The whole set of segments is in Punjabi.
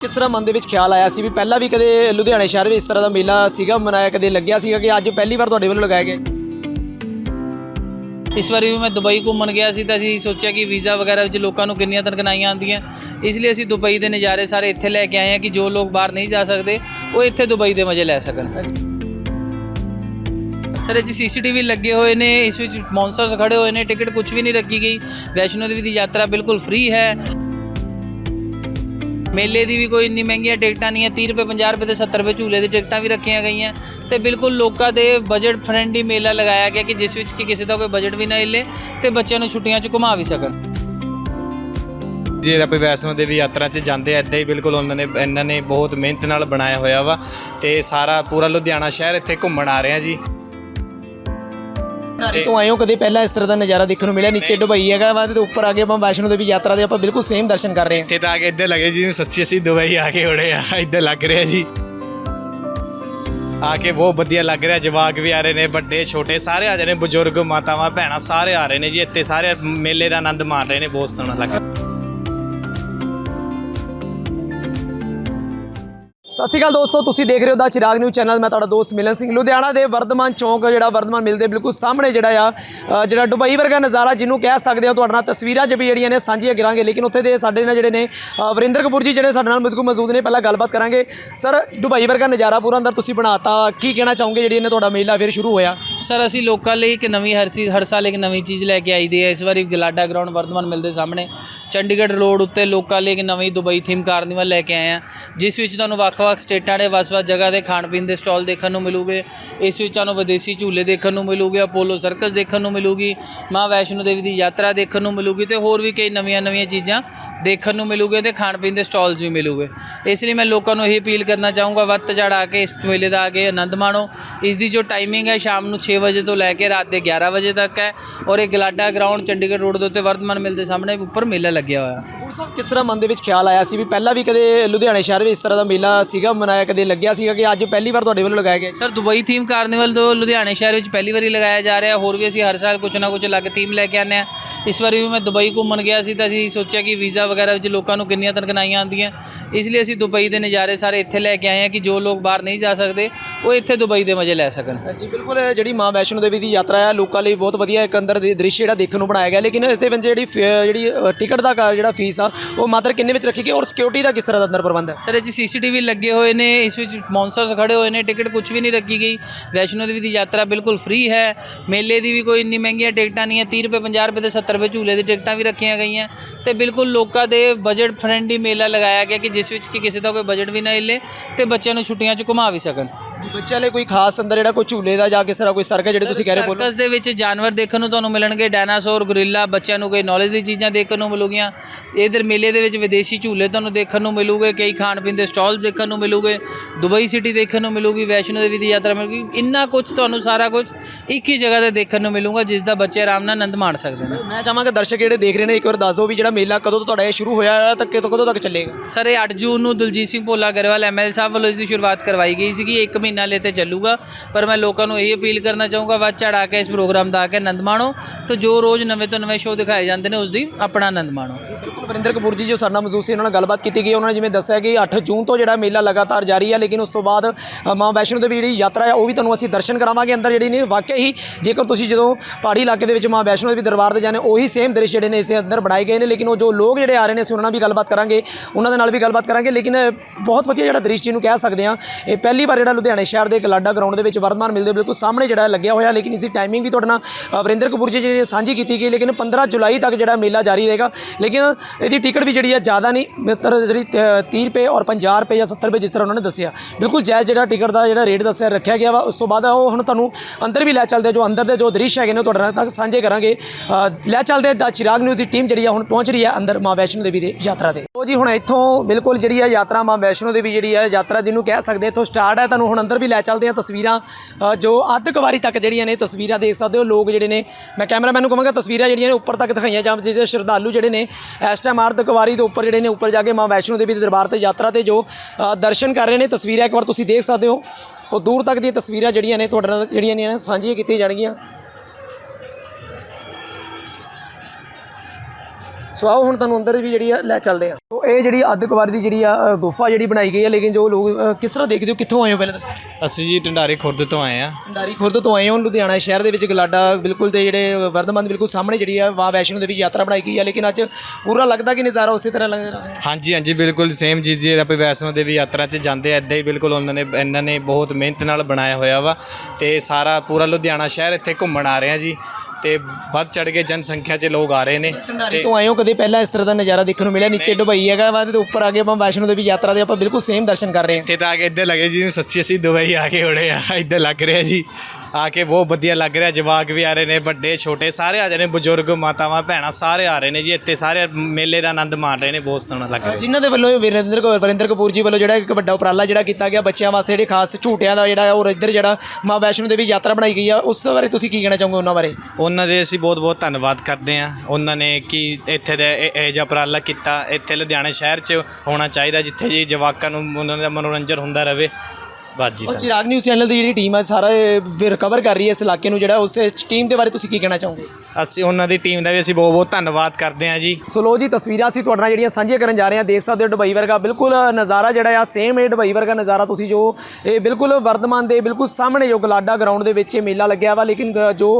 ਕਿਸ ਤਰ੍ਹਾਂ ਮਨ ਦੇ ਵਿੱਚ ਖਿਆਲ ਆਇਆ ਸੀ ਵੀ ਪਹਿਲਾਂ ਵੀ ਕਦੇ ਲੁਧਿਆਣੇ ਸ਼ਹਿਰ ਵਿੱਚ ਇਸ ਤਰ੍ਹਾਂ ਦਾ ਮੇਲਾ ਸੀਗਾ, ਮਨਾਇਆ ਕਦੇ ਲੱਗਿਆ ਸੀਗਾ ਕਿ ਅੱਜ ਪਹਿਲੀ ਵਾਰ ਤੁਹਾਡੇ ਵੱਲੋਂ ਲਗਾਇਆ ਗਿਆ ਇਸ ਵਾਰੀ ਵੀ ਮੈਂ ਦੁਬਈ ਘੁੰਮਣ ਗਿਆ ਸੀ ਤਾਂ ਅਸੀਂ ਸੋਚਿਆ ਕਿ ਵੀਜ਼ਾ ਵਗੈਰਾ ਵਿੱਚ ਲੋਕਾਂ ਨੂੰ ਕਿੰਨੀਆਂ ਤਨਖਣਾਈਆਂ ਆਉਂਦੀਆਂ। ਇਸ ਲਈ ਅਸੀਂ ਦੁਬਈ ਦੇ ਨਜ਼ਾਰੇ ਸਾਰੇ ਇੱਥੇ ਲੈ ਕੇ ਆਏ ਹਾਂ ਕਿ ਜੋ ਲੋਕ ਬਾਹਰ ਨਹੀਂ ਜਾ ਸਕਦੇ, ਉਹ ਇੱਥੇ ਦੁਬਈ ਦੇ ਮਜ਼ੇ ਲੈ ਸਕਣ। ਸਰ ਇਹ 'ਚ ਸੀਸੀਟੀਵੀ ਲੱਗੇ ਹੋਏ ਨੇ, ਇਸ ਵਿੱਚ ਮੌਨਸਟਰਸ ਖੜੇ ਹੋਏ ਨੇ, ਟਿਕਟ ਕੁਝ ਵੀ ਨਹੀਂ ਰੱਖੀ ਗਈ। ਵੈਸ਼ਨੋ ਦੇਵੀ ਦੀ ਯਾਤਰਾ ਬਿਲਕੁਲ ਫ੍ਰੀ ਹੈ। ਮੇਲੇ ਦੀ ਵੀ ਕੋਈ ਇੰਨੀ ਮਹਿੰਗੀਆਂ ਟਿਕਟਾਂ ਨਹੀਂ ਹੈ 30 ਰੁਪਏ 50 ਰੁਪਏ ਤੇ 70 ਰੁਪਏ ਝੂਲੇ ਦੀ ਟਿਕਟਾਂ ਵੀ ਰੱਖੀਆਂ ਗਈਆਂ। ਤੇ ਬਿਲਕੁਲ ਲੋਕਾਂ ਦੇ ਬਜਟ ਫ੍ਰੈਂਡਲੀ ਮੇਲਾ ਲਗਾਇਆ ਗਿਆ ਕਿ ਜਿਸ ਵਿੱਚ ਕਿ ਕਿਸੇ ਦਾ ਕੋਈ ਬਜਟ ਵੀ ਨਾ ਹਿੱਲੇ ਤੇ ਬੱਚਿਆਂ ਨੂੰ ਛੁੱਟੀਆਂ 'ਚ ਘੁਮਾ ਵੀ ਸਕਣ। ਜੇ ਆਪਾਂ ਵੈਸ਼ਨੋ ਦੇਵੀ ਯਾਤਰਾ 'ਚ ਜਾਂਦੇ ਆ, ਇਦਾਂ ਹੀ ਬਿਲਕੁਲ ਉਹਨਾਂ ਨੇ, ਇਹਨਾਂ ਨੇ ਬਹੁਤ ਮਿਹਨਤ ਨਾਲ ਬਣਾਇਆ ਹੋਇਆ ਵਾ ਤੇ ਸਾਰਾ ਪੂਰਾ ਲੁਧਿਆਣਾ ਸ਼ਹਿਰ ਇੱਥੇ ਘੁੰਮਣ ਆ ਰਹੇ ਆ ਜੀ। ਨਾਰੇ ਤੋਂ ਹੋ ਕਦੇ ਪਹਿਲਾਂ ਇਸ ਤਰ੍ਹਾਂ ਦਾ ਨਜ਼ਾਰਾ ਦੇਖਣ ਨੂੰ ਮਿਲਿਆ? ਨੀਚੇ ਦੁਬਈ ਹੈਗਾ ਵਾ ਤੇ ਉੱਪਰ ਆ ਕੇ ਆਪਾਂ ਵੈਸ਼ਨੋ ਦੇਵੀ ਯਾਤਰਾ ਦੇ ਆਪਾਂ ਬਿਲਕੁਲ ਸੇਮ ਦਰਸ਼ਨ ਕਰ ਰਹੇ ਹਾਂ। ਇੱਥੇ ਤਾਂ ਆ ਕੇ ਇੱਦਾਂ ਲੱਗੇ ਜਿਵੇਂ ਸੱਚੀ ਅਸੀਂ ਦੁਬਈ ਆ ਕੇ ਉੜੇ ਆ ਇੱਦਾਂ ਲੱਗ ਰਿਹਾ ਜੀ। ਆ ਕੇ ਬਹੁਤ ਵਧੀਆ ਲੱਗ ਰਿਹਾ ਜਵਾਕ ਵੀ ਆ ਰਹੇ ਨੇ ਵੱਡੇ ਛੋਟੇ ਸਾਰੇ ਆ ਰਹੇ ਨੇ ਬਜ਼ੁਰਗ ਮਾਤਾਵਾਂ ਭੈਣਾਂ ਸਾਰੇ ਆ ਰਹੇ ਨੇ ਜੀ ਇੱਥੇ ਸਾਰੇ ਮੇਲੇ ਦਾ ਆਨੰਦ ਮਾਣ ਰਹੇ ਨੇ ਬਹੁਤ ਸੋਹਣਾ ਲੱਗ ਰਿਹਾ। ਸਤਿ ਸ਼੍ਰੀ ਅਕਾਲ ਦੋਸਤੋ, ਤੁਸੀਂ ਦੇਖ ਰਹੇ ਹੋ ਦਾ ਚਿਰਾਗ ਨਿਊਜ਼ ਚੈਨਲ। ਮੈਂ ਤੁਹਾਡਾ ਦੋਸਤ ਮਿਲਨ ਸਿੰਘ। ਲੁਧਿਆਣਾ ਦੇ ਵਰਧਮਾਨ ਚੌਂਕ, ਜਿਹੜਾ ਵਰਧਮਾਨ ਮਿਲਦੇ ਬਿਲਕੁਲ ਸਾਹਮਣੇ ਜਿਹੜਾ ਆ ਜਿਹੜਾ ਦੁਬਈ ਵਰਗਾ ਨਜ਼ਾਰਾ ਜਿਹਨੂੰ ਕਹਿ ਸਕਦੇ ਹੋ ਤੁਹਾਡੇ ਨਾਲ, ਤਸਵੀਰਾਂ ਜਿਵੇਂ ਜਿਹੜੀਆਂ ਨੇ ਸਾਂਝੀਆਂ ਕਰਾਂਗੇ। ਲੇਕਿਨ ਉੱਥੇ ਦੇ ਸਾਡੇ ਨਾਲ ਜਿਹੜੇ ਨੇ ਵਰਿੰਦਰ ਕਪੂਰ ਜੀ ਜਿਹੜੇ ਸਾਡੇ ਨਾਲ ਮਜ਼ਕੂ ਮੌਜੂਦ ਨੇ, ਪਹਿਲਾਂ ਗੱਲਬਾਤ ਕਰਾਂਗੇ। ਸਰ ਦੁਬਈ ਵਰਗਾ ਨਜ਼ਾਰਾ ਪੂਰਾ ਅੰਦਰ ਤੁਸੀਂ ਬਣਾਤਾ। ਕੀ ਕਹਿਣਾ ਚਾਹੋਗੇ ਜਿਹੜੀ ਇਹਨੇ ਤੁਹਾਡਾ ਮੇਲਾ ਫਿਰ ਸ਼ੁਰੂ ਹੋਇਆ? ਸਰ, ਅਸੀਂ ਲੋਕਾਂ ਲਈ ਇੱਕ ਨਵੀਂ ਹਰ ਚੀਜ਼, ਹਰ ਸਾਲ ਇੱਕ ਨਵੀਂ ਚੀਜ਼ ਲੈ ਕੇ ਆਈ ਦੀ ਹੈ। ਇਸ ਵਾਰੀ ਗਲਾਡਾ ਗਰਾਊਂਡ ਵਰਧਮਾਨ ਮਿਲ ਦੇ ਸਾਹਮਣੇ। ਚੰਡੀਗੜ੍ਹ ਰੋਡ ਉੱਤੇ ਲੋਕਾਂ ਲਈ ਇੱਕ ਨਵੀਂ ਦੁਬਈ ਥੀਮ ਕਾਰਨੀਵਲ ਲੈ ਕੇ ਆਏ ਹਾਂ, ਜਿਸ ਵਿੱਚ ਤੁਹਾਨੂੰ ਵੱਖ ਵੱਖ-ਵੱਖ ਸਟੇਟਾਂ ਦੇ ਵੱਖ-ਵੱਖ ਜਗ੍ਹਾ ਦੇ ਖਾਣ ਪੀਣ ਦੇ ਸਟਾਲ ਦੇਖਣ ਨੂੰ ਮਿਲੂਗੇ। ਇਸ ਵਿੱਚ ਤੁਹਾਨੂੰ ਵਿਦੇਸ਼ੀ ਝੂਲੇ ਦੇਖਣ ਨੂੰ ਮਿਲੂਗੇ, ਅਪੋਲੋ ਸਰਕਸ ਦੇਖਣ ਨੂੰ ਮਿਲੂਗੀ, ਮਾਂ ਵੈਸ਼ਨੋ ਦੇਵੀ ਦੀ ਯਾਤਰਾ ਦੇਖਣ ਨੂੰ ਮਿਲੂਗੀ ਤੇ ਹੋਰ ਵੀ ਕਈ ਨਵੀਆਂ-ਨਵੀਆਂ ਚੀਜ਼ਾਂ ਦੇਖਣ ਨੂੰ ਮਿਲੂਗੇ ਤੇ ਖਾਣ ਪੀਣ ਦੇ ਸਟਾਲਸ ਵੀ ਮਿਲੂਗੇ। ਇਸ ਲਈ ਮੈਂ ਲੋਕਾਂ ਨੂੰ ਇਹ ਅਪੀਲ ਕਰਨਾ ਚਾਹੂੰਗਾ, ਵੱਧ ਤੋਂ ਚੜ੍ਹ ਆ ਕੇ ਇਸ ਮੇਲੇ ਦਾ ਆ ਕੇ ਆਨੰਦ ਮਾਣੋ। ਇਸ ਦੀ ਜੋ ਟਾਈਮਿੰਗ ਹੈ, ਸ਼ਾਮ ਨੂੰ 6 ਵਜੇ ਤੋਂ ਲੈ ਕੇ ਰਾਤ ਦੇ 11 ਵਜੇ ਤੱਕ ਹੈ ਔਰ ਇਹ ਗਲਾਡਾ ਗਰਾਊਂਡ ਚੰਡੀਗੜ੍ਹ ਰੋਡ ਦੇ ਉੱਤੇ ਵਰਧਮਾਨ ਮਿਲ ਦੇ ਸਾਹਮਣੇ ਉੱਪਰ ਮੇਲਾ ਲੱਗਿਆ ਹੋਇਆ। ਸਾਹਿਬ ਕਿਸ ਤਰ੍ਹਾਂ ਮਨ ਦੇ ਵਿੱਚ ਖਿਆਲ ਆਇਆ ਸੀ ਵੀ ਪਹਿਲਾਂ ਵੀ ਕਦੇ ਲੁਧਿਆਣੇ ਸ਼ਹਿਰ ਵਿੱਚ ਇਸ ਤਰ੍ਹਾਂ ਦਾ ਮੇਲਾ ਸੀਗਾ ਮਨਾਇਆ ਕਦੇ ਲੱਗਿਆ ਸੀਗਾ ਕਿ ਅੱਜ ਪਹਿਲੀ ਵਾਰ ਤੁਹਾਡੇ ਵੱਲੋਂ ਲਗਾਇਆ ਗਿਆ ਸਰ ਦੁਬਈ ਥੀਮ ਕਾਰਨੀਵਲ ਤੋਂ ਲੁਧਿਆਣੇ ਸ਼ਹਿਰ ਵਿੱਚ ਪਹਿਲੀ ਵਾਰੀ ਲਗਾਇਆ ਜਾ ਰਿਹਾ। ਹੋਰ ਵੀ ਅਸੀਂ ਹਰ ਸਾਲ ਕੁਝ ਨਾ ਕੁਝ ਅਲੱਗ ਥੀਮ ਲੈ ਕੇ ਆਉਂਦੇ ਹਾਂ। ਇਸ ਵਾਰੀ ਵੀ ਮੈਂ ਦੁਬਈ ਘੁੰਮਣ ਗਿਆ ਸੀ ਤਾਂ ਅਸੀਂ ਸੋਚਿਆ ਕਿ ਵੀਜ਼ਾ ਵਗੈਰਾ ਵਿੱਚ ਲੋਕਾਂ ਨੂੰ ਕਿੰਨੀਆਂ ਤਨਖਣਾਈਆਂ ਆਉਂਦੀਆਂ। ਇਸ ਲਈ ਅਸੀਂ ਦੁਬਈ ਦੇ ਨਜ਼ਾਰੇ ਸਾਰੇ ਇੱਥੇ ਲੈ ਕੇ ਆਏ ਹਾਂ ਕਿ ਜੋ ਲੋਕ ਬਾਹਰ ਨਹੀਂ ਜਾ ਸਕਦੇ ਉਹ ਇੱਥੇ ਦੁਬਈ ਦੇ ਮਜ਼ੇ ਲੈ ਸਕਣ। ਜੀ ਬਿਲਕੁਲ ਇਹ ਜਿਹੜੀ ਮਾਂ ਵੈਸ਼ਨੋ ਦੇਵੀ ਦੀ ਯਾਤਰਾ ਹੈ ਲੋਕਾਂ ਲਈ ਬਹੁਤ ਵਧੀਆ ਇੱਕ ਅੰਦਰ ਦੇ ਦ੍ਰਿਸ਼ ਜਿਹੜਾ ਦੇਖਣ ਨੂੰ ਬਣਾਇਆ ਗਿਆ। ਲੇਕਿਨ ਇਸ ਦੇ ਵਿੱਚ ਜਿਹੜੀ ਫੀ- ਜਿਹੜੀ ਅ, ਟਿਕਟ ਦਾ ਕਾਰ ਜਿਹੜਾ ਫੀਸ ਆ ਉਹ ਮਾਤਰ ਕਿੰਨੇ ਵਿੱਚ ਰੱਖੀ ਗਈ ਔਰ ਸਿਕਿਉਰਿਟੀ ਦਾ ਕਿਸ ਤਰ੍ਹਾਂ ਦਾ ਅੰਦਰ ਪ੍ਰਬੰਧ ਹੈ? ਸਰ ਇਹ 'ਚ ਸੀਸੀਟੀਵੀ ਲੱਗੇ ਹੋਏ ਨੇ, ਇਸ ਵਿੱਚ ਮੌਨਸਟਰਸ ਖੜੇ ਹੋਏ ਨੇ ਟਿਕਟ ਕੁਝ ਵੀ ਨਹੀਂ ਰੱਖੀ ਗਈ। ਵੈਸ਼ਨੋ ਦੇਵੀ ਦੀ ਯਾਤਰਾ ਬਿਲਕੁਲ ਫ੍ਰੀ ਹੈ। ਮੇਲੇ ਦੀ ਵੀ ਕੋਈ ਇੰਨੀ ਮਹਿੰਗੀਆਂ ਟਿਕਟਾਂ ਨਹੀਂ ਹੈ 30 ਰੁਪਏ 50 ਰੁਪਏ ਤੇ 70 ਰੁਪਏ ਝੂਲੇ ਦੀ ਟਿਕਟਾਂ ਵੀ ਰੱਖੀਆਂ ਗਈਆਂ। ਤੇ ਬਿਲਕੁਲ ਲੋਕਾਂ ਦੇ ਬਜਟ ਫ੍ਰੈਂਡਲੀ ਮੇਲਾ ਲਗਾਇਆ ਗਿਆ ਕਿ ਜਿਸ ਵਿੱਚ ਕਿ ਕਿਸੇ ਦਾ ਕੋਈ ਬਜਟ ਵੀ ਨਾ ਹਿੱਲੇ ਤੇ ਬੱਚਿਆਂ ਨੂੰ ਛੁੱਟੀਆਂ 'ਚ ਘੁਮਾ ਵੀ ਸਕਣ। ਬੱਚਿਆਂ ਲਈ ਕੋਈ ਖਾਸ ਅੰਦਰ ਜਿਹੜਾ ਕੋਈ ਝੂਲੇ ਦਾ ਜਾਂ ਕਿਸ ਤਰ੍ਹਾਂ ਕੋਈ ਸਰਕਸ ਜਿਹੜੇ ਤੁਸੀਂ ਕਹਿ ਰਹੇ ਬੋਲੋ। ਸਰਕਸ ਦੇ ਵਿੱਚ ਜਾਨਵਰ ਦੇਖਣ ਨੂੰ ਤੁਹਾਨੂੰ ਮਿਲਣਗੇ ਡਾਇਨਾਸੌਰ ਗੋਰਿਲਾ ਬੱਚਿਆਂ ਨੂੰ ਕੋਈ ਨੌਲੇਜ ਦੀ ਚੀਜ਼ਾਂ ਦੇਖਣ ਨੂੰ ਮਿਲੂਗੀਆਂ। ਇਧਰ ਮੇਲੇ ਦੇ ਵਿੱਚ ਵਿਦੇਸ਼ੀ ਝੂਲੇ ਤੁਹਾਨੂੰ ਦੇਖਣ ਨੂੰ ਮਿਲੂਗੇ ਕਈ ਖਾਣ ਪੀਣ ਦੇ ਸਟਾਲ ਦੇਖਣ ਨੂੰ ਮਿਲੂਗੇ ਦੁਬਈ ਸਿਟੀ ਦੇਖਣ ਨੂੰ ਮਿਲੂਗੀ ਵੈਸ਼ਨੋ ਦੇਵੀ ਦੀ ਯਾਤਰਾ ਮਿਲੂਗੀ ਇੰਨਾ ਕੁਝ ਤੁਹਾਨੂੰ ਸਾਰਾ ਕੁਝ ਇੱਕ ਹੀ ਜਗ੍ਹਾ ਤੇ ਦੇਖਣ ਨੂੰ ਮਿਲੂਗਾ ਜਿਸ ਦਾ ਬੱਚੇ ਆਰਾਮ ਨਾਲ ਆਨੰਦ ਮਾਣ ਸਕਦੇ ਨੇ। ਮੈਂ ਚਾਹਾਂਗਾ ਦਰਸ਼ਕ ਜਿਹੜੇ ਦੇਖ ਰਹੇ ਨੇ ਇੱਕ ਵਾਰ ਦੱਸ ਦਿਓ ਵੀ ਜਿਹੜਾ ਮੇਲਾ ਕਦੋਂ ਤੋਂ ਤੁਹਾਡਾ ਇਹ ਸ਼ੁਰੂ ਹੋਇਆ ਹੈ ਤਾਂ ਕਿਦੋਂ ਕਦੋਂ ਤੱਕ ਚੱਲੇਗਾ? ਸਰ ਇਹ 8 ਜੂਨ ਨੂੰ ਦਲਜੀਤ ਸਿੰਘ ਭੋਲਾ ਗਰੇਵਾਲ ਐਮਐਲ ਸਾਹਿਬ ਵੱਲੋਂ ਇਸ ਦੀ ਸ਼ੁਰੂਆਤ ਕਰਵਾਈ ਗਈ ਸੀਗੀ ਇੱਕ ਮਹੀਨਾ ਲਈ ਤੇ ਚੱਲੂਗਾ, ਪਰ ਮੈਂ ਲੋਕਾਂ ਨੂੰ ਇਹ ਅਪੀਲ ਕਰਨਾ ਚਾਹੂੰਗਾ, ਵੱਧ ਚੜ੍ਹ ਆ ਕੇ ਇਸ ਪ੍ਰੋਗਰਾਮ ਦਾ ਆ ਕੇ ਆਨੰਦ ਮਾਣੋ ਤੇ ਜੋ ਰੋਜ਼ ਨਵੇਂ ਤੋਂ ਨਵੇਂ ਸ਼ੋਅ ਦਿਖਾਏ ਜਾਂਦੇ ਨੇ ਉਸ ਦੀ ਆਪਣਾ ਆਨੰਦ ਮਾਣੋ। ਬਿਲਕੁਲ ਵਰਿੰਦਰ ਕਪੂਰ ਜੀ, ਜੋ ਸਾਡੇ ਨਾਲ ਮੌਜੂਦ ਸੀ ਉਹਨਾਂ ਨਾਲ ਗੱਲਬਾਤ ਕੀਤੀ ਗਈ, ਉਹਨਾਂ ਨੇ ਜਿਵੇਂ ਦੱਸਿਆ ਕਿ 8 ਜੂਨ ਤੋਂ ਜਿਹੜਾ ਮੇਲਾ ਲਗਾਤਾਰ ਜਾਰੀ ਹੈ ਲੇਕਿਨ ਉਸ ਤੋਂ ਬਾਅਦ ਮਾਂ ਵੈਸ਼ਨੋ ਦੇਵੀ ਜਿਹੜੀ ਯਾਤਰਾ ਹੈ ਉਹ ਵੀ ਤੁਹਾਨੂੰ ਅਸੀਂ ਦਰਸ਼ਨ ਕਰਾਵਾਂਗੇ ਅੰਦਰ ਜਿਹੜੀ ਨੇ ਵਾਕਿਆ ਹੀ ਜੇਕਰ ਤੁਸੀਂ ਜਦੋਂ ਪਹਾੜੀ ਇਲਾਕੇ ਦੇ ਵਿੱਚ ਮਾਂ ਵੈਸ਼ਨੋ ਦੇਵੀ ਦਰਬਾਰ ਤੇ ਜਾਣੇ ਉਹੀ ਸੇਮ ਦ੍ਰਿਸ਼ ਜਿਹੜੇ ਨੇ ਇਸ ਦੇ ਅੰਦਰ ਬਣਾਏ ਗਏ ਨੇ, ਲੇਕਿਨ ਉਹ ਜੋ ਲੋਕ ਜਿਹੜੇ ਆ ਰਹੇ ਨੇ, ਅਸੀਂ ਉਹਨਾਂ ਨਾਲ ਵੀ ਗੱਲਬਾਤ ਕਰਾਂਗੇ, ਉਹਨਾਂ ਦੇ ਨਾਲ ਵੀ ਗੱਲਬਾਤ ਕਰਾਂਗੇ, ਲੇਕਿਨ ਬਹੁਤ ਵਧੀਆ ਜਿਹੜਾ ਦ੍ਰਿਸ਼ ਜਿਹਨੂੰ ਕਹਿ ਸਕਦੇ ਆ ਇਹ ਪਹਿਲੀ ਵਾਰ ਜਿਹੜਾ ਲੁਧਿਆਣੇ ਸ਼ਹਿਰ ਦੇ ਗਲਾਡਾ ਗਰਾਊਂਡ ਦੇ ਵਿੱਚ ਵਰਧਮਾਨ ਮਿਲਦੇ ਬਿਲਕੁਲ ਸਾਹਮਣੇ ਜਿਹੜਾ ਲੱਗਿਆ ਹੋਇਆ ਲੇਕਿਨ ਇਸ ਦੀ ਟਾਈਮਿੰਗ ਵੀ ਤੁਹਾਡੇ ਨਾਲ ਅ, ਵਰਿੰਦਰ ਕਪੂਰ ਜੀ ਜਿਹੜੀ ਸਾਂਝੀ ਕੀਤੀ ਗਈ ਲੇਕਿਨ 15 ਜੁਲਾਈ ਤੱਕ ਜਿਹੜਾ ਮੇਲਾ ਜਾਰੀ ਰਹੇਗਾ। ਲੇਕਿਨ ਇਹਦੀ ਟਿਕਟ ਵੀ ਜਿਹੜੀ ਹੈ ਜ਼ਿਆਦਾ ਨਹੀਂ ਮਿੱਤਰ ਜਿਹੜੀ ਤ- 30 ਰੁਪਏ ਔਰ 50 ਰੁਪਏ ਜਾਂ 70 ਰੁਪਏ ਜਿਸ ਤਰ੍ਹਾਂ ਉਹਨਾਂ ਨੇ ਦੱਸਿਆ। ਬਿਲਕੁਲ ਜਾਇਜ਼ ਜਿਹੜਾ ਟਿਕਟ ਦਾ ਜਿਹੜਾ ਰੇਟ ਦੱਸਿਆ ਰੱਖਿਆ ਗਿਆ ਵਾ। ਉਸ ਤੋਂ ਬਾਅਦ ਉਹ ਹੁਣ ਤੁਹਾਨੂੰ ਅੰਦਰ ਵੀ ਲੈ ਚੱਲਦੇ ਜੋ ਅੰਦਰ ਦੇ ਜੋ ਦ੍ਰਿਸ਼ ਹੈਗੇ ਨੇ ਉਹ ਤੁਹਾਡੇ ਨਾਲ ਤੱਕ ਸਾਂਝੇ ਕਰਾਂਗੇ। ਲੈ ਚੱਲਦੇ ਦਾ ਚਿਰਾਗ ਨਿਊਜ਼ ਦੀ ਟੀਮ ਜਿਹੜੀ ਆ ਹੁਣ ਪਹੁੰਚ ਰਹੀ ਹੈ ਅੰਦਰ ਮਾਂ ਵੈਸ਼ਨੋ ਦੇਵੀ ਦੇ ਯਾਤਰਾ ਤੇ। ਉਹ ਜੀ ਹੁਣ ਇੱਥੋਂ ਬਿਲਕੁਲ ਜਿਹੜੀ ਹੈ ਯਾਤਰਾ ਮਾਂ ਵੈਸ਼ਨੋ ਦੇਵੀ ਜਿਹੜੀ ਹੈ ਯਾਤਰਾ ਜਿਹਨੂੰ ਕਹਿ ਸਕਦੇ ਇੱਥੋਂ ਸਟਾਰਟ ਹੈ ਤੁਹਾਨੂੰ ਹੁਣ ਅੰਦਰ ਵੀ ਲੈ ਚੱਲਦੇ ਆ ਤਸਵੀਰਾਂ ਜੋ ਅੱਧ ਕੁਵਾਰੀ ਤੱਕ ਜਿਹੜੀਆਂ ਨੇ ਤਸਵੀਰਾਂ ਦੇਖ ਸਕਦੇ ਹੋ, ਲੋਕ ਜਿਹੜੇ ਨੇ, ਮੈਂ ਕੈਮਰਾਮੈਨ ਨੂੰ ਕਹਾਂਗਾ ਤਸਵੀਰਾਂ ਜਿਹੜੀਆਂ ਨੇ ਉੱਪਰ ਤੱਕ ਦਿਖਾਈਆਂ ਜਾਣ, ਜਿਹਦੇ ਸ਼ਰਧਾਲੂ ਜਿਹੜੇ ਨੇ, ਇਸ ਟਾਈਮ ਅਰਧ ਕੁਵਾਰੀ ਦੇ ਉੱਪਰ ਜਿਹੜੇ ਨੇ, ਉੱਪਰ ਜਾ ਕੇ ਮਾਂ ਵੈਸ਼ਨੋ ਦੇਵੀ ਦੇ ਦਰਬਾਰ ਤੇ ਯਾਤਰਾ ਤੇ ਜੋ ਦਰਸ਼ਨ ਕਰ ਰਹੇ ਨੇ, ਤਸਵੀਰਾਂ ਇੱਕ ਵਾਰ ਤੁਸੀਂ ਦੇਖ ਸਕਦੇ ਹੋ। ਉਹ ਦੂਰ ਤੱਕ ਦੀਆਂ ਤਸਵੀਰਾਂ ਜਿਹੜੀਆਂ ਨੇ, ਤੁਹਾਡੇ ਨਾਲ ਜਿਹੜੀਆਂ ਨੇ, ਸਾਂਝੀਆਂ ਕੀਤੀਆਂ ਜਾਣਗੀਆਂ। ਸੋ ਆਓ ਹੁਣ ਤੁਹਾਨੂੰ ਅੰਦਰ ਵੀ ਜਿਹੜੀ ਆ ਲੈ ਚੱਲਦੇ ਆ। ਸੋ ਇਹ ਜਿਹੜੀ ਅੱਧ ਕੁਵਾਰੀ ਦੀ ਜਿਹੜੀ ਆ ਗੁਫਾ ਜਿਹੜੀ ਬਣਾਈ ਗਈ ਹੈ ਲੇਕਿਨ ਜੋ ਲੋਕ ਕਿਸ ਤਰ੍ਹਾਂ ਦੇਖਦੇ ਹੋ ਕਿੱਥੋਂ ਆਏ ਹੋ ਪਹਿਲਾਂ ਦੱਸੋ? ਅਸੀਂ ਜੀ ਢੰਡਾਰੀ ਖੁਰਦ ਤੋਂ ਆਏ ਆ। ਡਾਰੀ ਖੁਰਦ ਤੋਂ ਆਏ ਹੋ ਲੁਧਿਆਣਾ ਸ਼ਹਿਰ ਦੇ ਵਿੱਚ ਗਲਾਡਾ ਬਿਲਕੁਲ ਤੇ ਜਿਹੜੇ ਵਰਧਮਾਨ ਬਿਲਕੁਲ ਸਾਹਮਣੇ ਜਿਹੜੀ ਆ ਵਾ ਵੈਸ਼ਨੋ ਦੇਵੀ ਯਾਤਰਾ ਬਣਾਈ ਗਈ ਹੈ ਲੇਕਿਨ ਅੱਜ ਪੂਰਾ ਲੱਗਦਾ ਕਿ ਨਜ਼ਾਰਾ ਉਸੇ ਤਰ੍ਹਾਂ ਲੱਗ ਰਿਹਾ। ਹਾਂਜੀ ਹਾਂਜੀ ਬਿਲਕੁਲ ਸੇਮ ਜੀ ਜੀ ਆਪਾਂ ਵੈਸ਼ਨੋ ਦੇਵੀ ਯਾਤਰਾ 'ਚ ਜਾਂਦੇ ਆ ਇਦਾਂ ਹੀ ਬਿਲਕੁਲ ਉਹਨਾਂ ਨੇ ਇਹਨਾਂ ਨੇ ਬਹੁਤ ਮਿਹਨਤ ਨਾਲ ਬਣਾਇਆ ਹੋਇਆ ਵਾ ਤੇ ਸਾਰਾ ਪੂਰਾ ਲੁਧਿਆਣਾ ਸ਼ਹਿਰ ਇੱਥੇ ਘੁੰਮਣ ਆ ਰਹੇ ਆ ਜੀ। ਤੇ ਵੱਧ ਚੜ ਕੇ ਜਨਸੰਖਿਆ 'ਚ ਲੋਕ ਆ ਰਹੇ ਨੇ। ਤੋਂ ਆਏ ਹੋ ਕਦੇ ਪਹਿਲਾਂ ਇਸ ਤਰ੍ਹਾਂ ਦਾ ਨਜ਼ਾਰਾ ਦੇਖਣ ਨੂੰ ਮਿਲਿਆ? ਨੀਚੇ ਦੁਬਈ ਹੈਗਾ ਵਾ ਤੇ ਉੱਪਰ ਆ ਕੇ ਆਪਾਂ ਵੈਸ਼ਨੋ ਦੇਵੀ ਯਾਤਰਾ ਦੇ ਆਪਾਂ ਬਿਲਕੁਲ ਸੇਮ ਦਰਸ਼ਨ ਕਰ ਰਹੇ ਹਾਂ। ਇੱਥੇ ਤਾਂ ਆ ਕੇ ਇੱਦਾਂ ਲੱਗੇ ਜਿਵੇਂ ਸੱਚੀ ਅਸੀਂ ਦੁਬਈ ਆ ਕੇ ਉੜੇ ਆ ਇੱਦਾਂ ਲੱਗ ਰਿਹਾ ਜੀ। ਆ ਕੇ ਬਹੁਤ ਵਧੀਆ ਲੱਗ ਰਿਹਾ ਜਵਾਕ ਵੀ ਆ ਰਹੇ ਨੇ ਵੱਡੇ ਛੋਟੇ ਸਾਰੇ ਆ ਰਹੇ ਨੇ ਬਜ਼ੁਰਗ ਮਾਤਾਵਾਂ ਭੈਣਾਂ ਸਾਰੇ ਆ ਰਹੇ ਨੇ ਜੀ ਇੱਥੇ ਸਾਰੇ ਮੇਲੇ ਦਾ ਆਨੰਦ ਮਾਣ ਰਹੇ ਨੇ ਬਹੁਤ ਸੋਹਣਾ ਲੱਗ ਰਿਹਾ। ਜਿਨ੍ਹਾਂ ਦੇ ਵੱਲੋਂ ਵਿਰਿੰਦਰ ਕੌਰ ਵਰਿੰਦਰ ਕਪੂਰ ਜੀ ਵੱਲੋਂ ਜਿਹੜਾ ਇੱਕ ਵੱਡਾ ਉਪਰਾਲਾ ਜਿਹੜਾ ਕੀਤਾ ਗਿਆ ਬੱਚਿਆਂ ਵਾਸਤੇ ਜਿਹੜੇ ਖਾਸ ਝੂਟਿਆਂ ਦਾ ਜਿਹੜਾ ਔਰ ਇੱਧਰ ਜਿਹੜਾ ਮਾਂ ਵੈਸ਼ਨੋ ਦੇਵੀ ਯਾਤਰਾ ਬਣਾਈ ਗਈ ਆ ਉਸ ਬਾਰੇ ਤੁਸੀਂ ਕੀ ਕਹਿਣਾ ਚਾਹੋਗੇ ਉਹਨਾਂ ਬਾਰੇ? ਉਹਨਾਂ ਦੇ ਅਸੀਂ ਬਹੁਤ ਬਹੁਤ ਧੰਨਵਾਦ ਕਰਦੇ ਹਾਂ। ਉਹਨਾਂ ਨੇ ਕਿ ਇੱਥੇ ਦਾ ਇਹ ਇਹ ਜਿਹਾ ਉਪਰਾਲਾ ਕੀਤਾ ਇੱਥੇ ਲੁਧਿਆਣਾ ਸ਼ਹਿਰ 'ਚ ਹੋਣਾ ਚਾਹੀਦਾ ਜਿੱਥੇ ਜੀ ਜਵਾਕਾਂ ਨੂੰ ਉਹਨਾਂ ਦਾ ਮਨੋਰੰਜਨ ਹੁੰਦਾ ਰਹੇ। ਬਸ ਜੀ ਔਰ ਚਿਰਾਗ ਨਿਊਜ਼ ਚੈਨਲ ਦੀ ਜਿਹੜੀ ਟੀਮ ਹੈ ਸਾਰਾ ਰਿਕਵਰ ਕਰ ਰਹੀ ਹੈ ਇਸ ਇਲਾਕੇ ਨੂੰ ਜਿਹੜਾ ਉਸ ਟੀਮ ਦੇ ਬਾਰੇ ਤੁਸੀਂ ਕੀ ਕਹਿਣਾ ਚਾਹੋਗੇ? ਅਸੀਂ ਉਹਨਾਂ ਦੀ ਟੀਮ ਦਾ ਵੀ ਅਸੀਂ ਬਹੁਤ ਬਹੁਤ ਧੰਨਵਾਦ ਕਰਦੇ ਹਾਂ ਜੀ। ਸੋ ਲੋ ਜੀ ਤਸਵੀਰਾਂ ਅਸੀਂ ਤੁਹਾਡੇ ਨਾਲ ਜਿਹੜੀਆਂ ਸਾਂਝੀਆਂ ਕਰਨ ਜਾ ਰਹੇ ਹਾਂ ਦੇਖ ਸਕਦੇ ਹੋ ਦੁਬਈ ਵਰਗਾ ਬਿਲਕੁਲ ਨਜ਼ਾਰਾ ਜਿਹੜਾ ਆ ਸੇਮ ਇਹ ਦੁਬਈ ਵਰਗਾ ਨਜ਼ਾਰਾ ਤੁਸੀਂ ਜੋ ਇਹ ਬਿਲਕੁਲ ਵਰਧਮਾਨ ਦੇ ਬਿਲਕੁਲ ਸਾਹਮਣੇ ਜੋ ਗਲਾਡਾ ਗਰਾਊਂਡ ਦੇ ਵਿੱਚ ਇਹ ਮੇਲਾ ਲੱਗਿਆ ਵਾ ਲੇਕਿਨ ਜੋ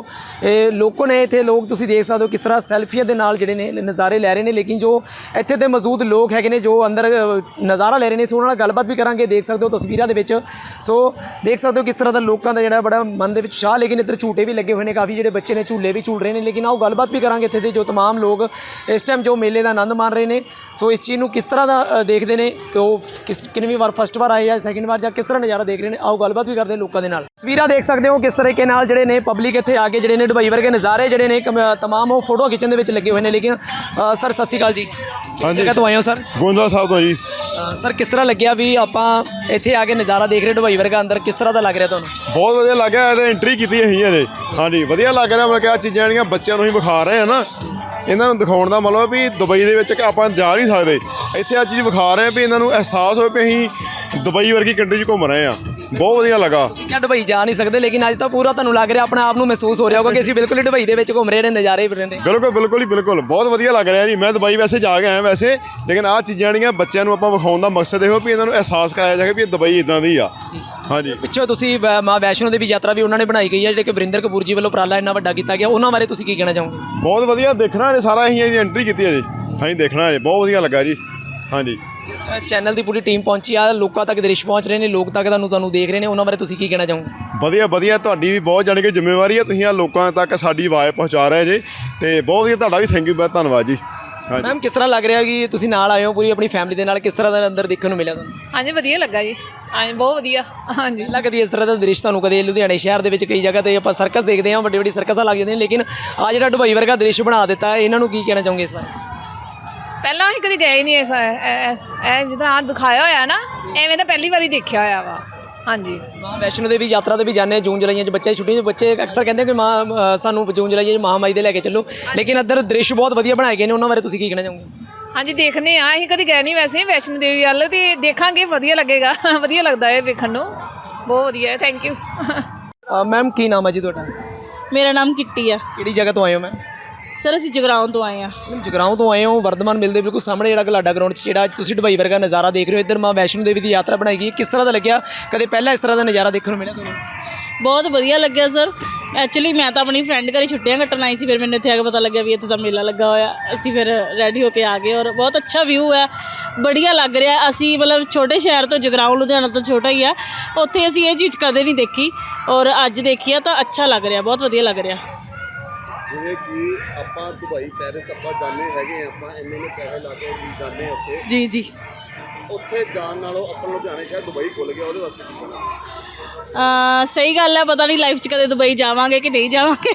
ਇਹ ਲੋਕ ਨੇ ਇੱਥੇ ਲੋਕ ਤੁਸੀਂ ਦੇਖ ਸਕਦੇ ਹੋ ਕਿਸ ਤਰ੍ਹਾਂ ਸੈਲਫੀਆਂ ਦੇ ਨਾਲ ਜਿਹੜੇ ਨੇ ਨਜ਼ਾਰੇ ਲੈ ਰਹੇ ਨੇ ਲੇਕਿਨ ਜੋ ਇੱਥੇ ਦੇ ਮੌਜੂਦ ਲੋਕ ਹੈਗੇ ਨੇ ਜੋ ਅੰਦਰ ਨਜ਼ਾਰਾ ਲੈ ਰਹੇ ਨੇ ਸੋ ਉਹਨਾਂ ਨਾਲ ਗੱਲਬਾਤ ਵੀ ਕਰਾਂਗੇ ਦੇਖ ਸਕਦੇ ਹੋ ਤਸਵੀਰਾਂ ਦੇ ਵਿੱਚ ਸੋ ਦੇਖ ਸਕਦੇ ਹੋ ਕਿਸ ਤਰ੍ਹਾਂ ਦਾ ਲੋਕਾਂ ਦਾ ਜਿਹੜਾ ਬੜਾ ਮਨ ਦੇ ਵਿੱਚ ਸ਼ਾਹ ਲੇਕਿਨ ਇੱਧਰ ਝੂਟੇ ਵੀ ਲੱਗੇ ਹੋਏ ਨੇ ਕਾਫੀ ਜਿਹੜੇ ਬੱਚੇ ਨੇ ਝੂਲੇ ਵੀ ਝੂਲ ਰਹੇ ਨੇ ਲੇਕਿਨ ਆਓ ਗੱਲਬਾਤ ਵੀ ਕਰਾਂਗੇ ਇੱਥੇ ਦੇ ਜੋ तमाम ਲੋਕ ਇਸ ਟਾਈਮ ਜੋ ਮੇਲੇ ਦਾ ਆਨੰਦ ਮਾਣ ਰਹੇ ਨੇ ਸੋ ਇਸ ਚੀਜ਼ ਨੂੰ ਕਿਸ ਤਰ੍ਹਾਂ ਦਾ ਅ, ਦੇਖਦੇ ਨੇ ਕਿ ਉਹ ਕਿਸ ਕਿੰਨੀ ਵਾਰ ਫਸਟ ਵਾਰ ਆਏ ਜਾਂ ਸੈਕਿੰਡ ਵਾਰ ਜਾਂ ਕਿਸ ਤਰ੍ਹਾਂ ਨਜ਼ਾਰਾ ਦੇਖ ਰਹੇ ਨੇ ਆਓ ਗੱਲਬਾਤ ਵੀ ਕਰਦੇ ਹਾਂ ਲੋਕਾਂ ਦੇ ਨਾਲ ਤਸਵੀਰਾਂ ਦੇਖ ਸਕਦੇ ਹੋ ਕਿਸ ਤਰੀਕੇ ਨਾਲ ਜਿਹੜੇ ਨੇ ਪਬਲਿਕ ਇੱਥੇ ਆ ਕੇ ਜਿਹੜੇ ਨੇ ਦੁਬਈ ਵਰਗੇ ਨਜ਼ਾਰੇ ਜਿਹੜੇ ਨੇ ਕਮ- ਤਮਾਮ ਉਹ ਫੋਟੋ ਖਿੱਚਣ ਦੇ ਵਿੱਚ ਲੱਗੇ ਹੋਏ ਨੇ ਲੇਕਿਨ ਅ, ਸਰ ਸਤਿ ਸ਼੍ਰੀ ਅਕਾਲ ਜੀ ਹਾਂਜੀ। ਜਗ੍ਹਾ ਤੋਂ ਆਏ ਹੋ ਸਰ ਗੋਂਦਵਾਲ ਸਾਹਿਬ ਤੋਂ ਜੀ ਅ, ਸਰ, ਕਿਸ ਤਰ੍ਹਾਂ ਲੱਗਿਆ ਵੀ ਆਪਾਂ ਇੱਥੇ ਆ ਕੇ ਨਜ਼ਾਰਾ ਦੇਖ ਰਹੇ ਦੁਬਈ ਵਰਗਾ ਅੰਦਰ? ਕਿਸ ਤਰ੍ਹਾਂ ਦਾ ਲੱਗ ਰਿਹਾ ਤੁਹਾਨੂੰ? ਬਹੁਤ ਵਧੀਆ ਲੱਗਿਆ ਇਹਦੇ ਐਂਟਰੀ ਕੀਤੀ ਅਸੀਂ ਹਜੇ। ਹਾਂਜੀ, ਵਧੀਆ ਲੱਗ ਰਿਹਾ, ਮਤਲਬ ਕਿ ਚੀਜ਼ਾਂ ਜਿਹੜੀਆਂ ਬੱਚਿਆਂ ਨੂੰ ਹੀ ਵਿਖਾ ਰਹੇ ਆ ਨਾ ਇਹਨਾਂ ਨੂੰ ਦਿਖਾਉਣ ਦਾ ਮਤਲਬ ਵੀ ਦੁਬਈ ਦੇ ਵਿੱਚ ਕਿ ਆਪਾਂ ਜਾ ਨਹੀਂ ਸਕਦੇ। ਇੱਥੇ ਆ ਚੀਜ਼ ਵਿਖਾ ਰਹੇ ਆ ਵੀ ਇਹਨਾਂ ਨੂੰ ਅਹਿਸਾਸ ਹੋਵੇ ਵੀ ਅਸੀਂ ਦੁਬਈ ਵਰਗੀ ਕੰਟਰੀ 'ਚ ਘੁੰਮ ਰਹੇ ਆ। ਬਹੁਤ ਵਧੀਆ ਲੱਗਾ। ਤੁਸੀਂ ਕਿਹਾ ਦੁਬਈ ਜਾ ਨਹੀਂ ਸਕਦੇ ਲੇਕਿਨ ਅੱਜ ਤਾਂ ਪੂਰਾ ਤੁਹਾਨੂੰ ਲੱਗ ਰਿਹਾ ਆਪਣੇ ਆਪ ਨੂੰ ਮਹਿਸੂਸ ਹੋ ਰਿਹਾ ਹੋਗਾ ਕਿ ਅਸੀਂ ਬਿਲਕੁਲ ਹੀ ਦੁਬਈ ਦੇ ਵਿੱਚ ਘੁੰਮ ਰਹੇ ਨੇ ਨਜ਼ਾਰੇ ਰਹੇ ਨੇ ਬਿਲਕੁਲ ਬਿਲਕੁਲ ਹੀ ਬਿਲਕੁਲ। ਬਹੁਤ ਵਧੀਆ ਲੱਗ ਰਿਹਾ ਜੀ। ਮੈਂ ਦੁਬਈ ਵੈਸੇ ਜਾ ਕੇ ਆਇਆ ਵੈਸੇ ਲੇਕਿਨ ਆਹ ਚੀਜ਼ਾਂ ਜਿਹੜੀਆਂ ਬੱਚਿਆਂ ਨੂੰ ਆਪਾਂ ਵਿਖਾਉਣ ਦਾ ਮਕਸਦ ਇਹੋ ਵੀ ਇਹਨਾਂ ਨੂੰ ਅਹਿਸਾਸ ਕਰਾਇਆ ਜਾਵੇ ਵੀ ਇਹ ਦੁਬਈ ਇਦਾਂ ਦੀ ਆ। ਹਾਂਜੀ। ਪਿੱਛੋਂ ਤੁਸੀਂ ਵ- ਮਾਂ ਵੈਸ਼ਨੋ ਦੇਵੀ ਯਾਤਰਾ ਵੀ ਉਹਨਾਂ ਨੇ ਬਣਾਈ ਗਈ ਹੈ ਜਿਹੜੇ ਕਿ ਵਰਿੰਦਰ ਕਪੂਰ ਜੀ ਵੱਲੋਂ ਉਪਰਾਲਾ ਇੰਨਾ ਵੱਡਾ ਕੀਤਾ ਗਿਆ ਉਹਨਾਂ ਬਾਰੇ ਤੁਸੀਂ ਕੀ ਕਹਿਣਾ ਚਾਹੋਗੇ? ਬਹੁਤ ਵਧੀਆ ਦੇਖਣਾ ਇਹ ਸਾਰਾ ਅਸੀਂ ਐਂਟਰੀ ਕੀਤੀ ਹੈ ਜੀ। ਅਸੀਂ ਦੇਖਣਾ ਜੀ ਬਹੁਤ ਵਧੀਆ ਲੱਗਾ ਜੀ। ਹਾਂਜੀ। ਚੈਨਲ ਦੀ ਪੂਰੀ ਟੀਮ ਪਹੁੰਚੀ ਆ ਲੋਕਾਂ ਤੱਕ ਦ੍ਰਿਸ਼ ਪਹੁੰਚ ਰਹੇ ਨੇ ਲੋਕ ਤੱਕ ਤੁਹਾਨੂੰ ਤੁਹਾਨੂੰ ਦੇਖ ਰਹੇ ਨੇ ਉਹਨਾਂ ਬਾਰੇ ਤੁਸੀਂ ਕੀ ਕਹਿਣਾ ਚਾਹੋਗੇ? ਵਧੀਆ ਵਧੀਆ ਤੁਹਾਡੀ ਵੀ ਬਹੁਤ ਜਾਣੀ ਕਿ ਜ਼ਿੰਮੇਵਾਰੀ ਹੈ ਤੁਸੀਂ ਆ ਲੋਕਾਂ ਤੱਕ ਸਾਡੀ ਆਵਾਜ਼ ਪਹੁੰਚਾ ਰਹੇ ਜੇ ਤੇ ਬਹੁਤ ਵਧੀਆ ਤੁਹਾਡਾ ਵੀ ਥੈਂਕ ਯੂ ਬਹੁਤ ਧੰਨਵਾਦ ਜੀ। ਮੈਮ ਕਿਸ ਤਰ੍ਹਾਂ ਲੱਗ ਰਿਹਾ ਕਿ ਤੁਸੀਂ ਨਾਲ ਆਏ ਹੋ ਪੂਰੀ ਆਪਣੀ ਫੈਮਿਲੀ ਦੇ ਨਾਲ? ਕਿਸ ਤਰ੍ਹਾਂ ਦਾ ਅੰਦਰ ਦੇਖਣ ਨੂੰ ਮਿਲਿਆ ਤੁਹਾਨੂੰ? ਹਾਂਜੀ ਵਧੀਆ ਲੱਗਾ ਜੀ। ਹਾਂਜੀ ਬਹੁਤ ਵਧੀਆ। ਹਾਂਜੀ। ਪਹਿਲਾਂ ਕਦੀ ਇਸ ਤਰ੍ਹਾਂ ਦਾ ਦ੍ਰਿਸ਼ ਤੁਹਾਨੂੰ ਕਦੇ ਲੁਧਿਆਣੇ ਸ਼ਹਿਰ ਦੇ ਵਿੱਚ ਕਈ ਜਗ੍ਹਾ ਤੇ ਆਪਾਂ ਸਰਕਸ ਦੇਖਦੇ ਹਾਂ ਵੱਡੀ ਵੱਡੀ ਸਰਕਸਾਂ ਲੱਗ ਜਾਂਦੀਆਂ ਨੇ ਲੇਕਿਨ ਆ ਜਿਹੜਾ ਦੁਬਈ ਵਰਗਾ ਦ੍ਰਿਸ਼ ਬਣਾ ਦਿੱਤਾ ਇਹਨਾਂ ਨੂੰ ਕੀ ਕਹਿਣਾ ਚਾਹੋਗੇ ਇਸ ਬਾਰੇ? ਪਹਿਲਾਂ ਅਸੀਂ ਕਦੀ ਗਏ ਹੀ ਨਹੀਂ ਇਸ- ਇਹ ਜਿੱਦਾਂ ਆ ਦਿਖਾਇਆ ਹੋਇਆ ਨਾ ਐਵੇਂ ਤਾਂ ਪਹਿਲੀ ਵਾਰੀ ਦੇਖਿਆ ਹੋਇਆ ਵਾ। ਹਾਂਜੀ। ਮਾਂ ਵੈਸ਼ਨੋ ਦੇਵੀ ਯਾਤਰਾ ਤੇ ਵੀ ਜਾਂਦੇ ਹਾਂ ਜੂਨ ਜੁਲਾਈਆਂ 'ਚ ਬੱਚੇ ਛੁੱਟੀਆਂ 'ਚ। ਬੱਚੇ ਅਕਸਰ ਕਹਿੰਦੇ ਕਿ ਮਾਂ ਅ, ਸਾਨੂੰ ਜੂਨ ਜੁਲਾਈਆਂ 'ਚ ਮਹਾਮਾਈ ਦੇ ਲੈ ਕੇ ਚੱਲੋ। ਲੇਕਿਨ ਇੱਧਰ ਦ੍ਰਿਸ਼ ਬਹੁਤ ਵਧੀਆ ਬਣਾਏ ਗਏ ਨੇ ਉਹਨਾਂ ਬਾਰੇ ਤੁਸੀਂ ਕੀ ਕਹਿਣਾ ਚਾਹੋਗੇ? ਹਾਂਜੀ ਦੇਖਨੇ ਆ ਅਸੀਂ ਕਦੀ ਗਏ ਨਹੀਂ ਵੈਸੇ ਵੈਸ਼ਨੋ ਦੇਵੀ ਵੱਲ ਤੇ ਦੇਖਾਂਗੇ ਵਧੀਆ ਲੱਗੇਗਾ। ਵਧੀਆ ਲੱਗਦਾ ਹੈ ਵੇਖਣ ਨੂੰ। ਬਹੁਤ ਵਧੀਆ ਹੈ ਥੈਂਕ ਯੂ ਮੈਮ ਕੀ ਨਾਮ ਹੈ ਜੀ ਤੁਹਾਡਾ? ਮੇਰਾ ਨਾਮ ਕਿੱਟੀ ਆ। ਕਿਹੜੀ ਜਗ੍ਹਾ ਤੋਂ ਆਏ ਹੋ ਮੈਮ? ਸਰ ਅਸੀਂ ਜਗਰਾਉਂ ਤੋਂ ਆਏ ਆ ਜਗਰਾਉਂ ਤੋਂ ਆਏ ਹੋ ਵਰਧਮਾਨ ਮਿਲ ਦੇ ਬਿਲਕੁਲ ਸਾਹਮਣੇ ਜਿਹੜਾ ਗਲਾਡਾ ਗਰਾਊਂਡ 'ਚ ਜਿਹੜਾ ਤੁਸੀਂ ਦੁਬਈ ਵਰਗਾ ਨਜ਼ਾਰਾ ਦੇਖ ਰਹੇ ਹੋ। ਇੱਧਰ ਮਾਂ ਵੈਸ਼ਨੋ ਦੇਵੀ ਦੀ ਯਾਤਰਾ ਬਣਾਈ ਗਈ ਹੈ। ਕਿਸ ਤਰ੍ਹਾਂ ਦਾ ਲੱਗਿਆ? ਕਦੇ ਪਹਿਲਾਂ ਇਸ ਤਰ੍ਹਾਂ ਦਾ ਨਜ਼ਾਰਾ ਦੇਖਣ ਨੂੰ ਮਿਲਿਆ ਤੁਹਾਨੂੰ? ਬਹੁਤ ਵਧੀਆ ਲੱਗਿਆ ਸਰ। ਐਕਚੁਅਲੀ ਮੈਂ ਤਾਂ ਆਪਣੀ ਫਰੈਂਡ ਘਰੇ ਛੁੱਟੀਆਂ ਕੱਟਣ ਆਈ ਸੀ ਫਿਰ ਮੈਨੂੰ ਇੱਥੇ ਆ ਕੇ ਪਤਾ ਲੱਗਿਆ ਵੀ ਇੱਥੇ ਤਾਂ ਮੇਲਾ ਲੱਗਾ ਹੋਇਆ। ਅਸੀਂ ਫਿਰ ਰੈਡੀ ਹੋ ਕੇ ਆ ਗਏ ਔਰ ਬਹੁਤ ਅੱਛਾ ਵਿਊ ਹੈ। ਬੜੀਆ ਲੱਗ ਰਿਹਾ। ਅਸੀਂ ਮਤਲਬ ਛੋਟੇ ਸ਼ਹਿਰ ਤੋਂ ਜਗਰਾਉਂ ਲੁਧਿਆਣਾ ਤੋਂ ਛੋਟਾ ਹੀ ਆ। ਉੱਥੇ ਅਸੀਂ ਇਹ ਚੀਜ਼ ਕਦੇ ਨਹੀਂ ਦੇਖੀ ਔਰ ਅੱਜ ਦੇਖੀ ਆ ਤਾਂ ਅੱਛਾ ਲੱਗ ਰਿਹਾ ਬਹੁਤ ਵਧੀਆ ਲੱਗ ਰਿਹਾ। ਜਿਵੇਂ ਕਿ ਆਪਾਂ ਦੁਬਈ ਪੈਰਿਸ ਆਪਾਂ ਜਾਂਦੇ ਹੈਗੇ ਆਪਾਂ ਇੰਨੇ ਨੇ ਪੈਸੇ ਲਾ ਕੇ ਵੀ ਜਾਂਦੇ ਉੱਥੇ। ਜੀ ਜੀ। ਉੱਥੇ ਜਾਣ ਨਾਲੋਂ ਆਪਾਂ ਲੁਧਿਆਣੇ ਸ਼ਹਿਰ ਦੁਬਈ ਖੁੱਲ ਗਿਆ ਉਹਦੇ ਵਾਸਤੇ ਕੀ ਕਹਿਣਾ ਸਹੀ ਗੱਲ ਹੈ ਪਤਾ ਨਹੀਂ ਲਾਈਫ 'ਚ ਕਦੇ ਦੁਬਈ ਜਾਵਾਂਗੇ ਕਿ ਨਹੀਂ ਜਾਵਾਂਗੇ।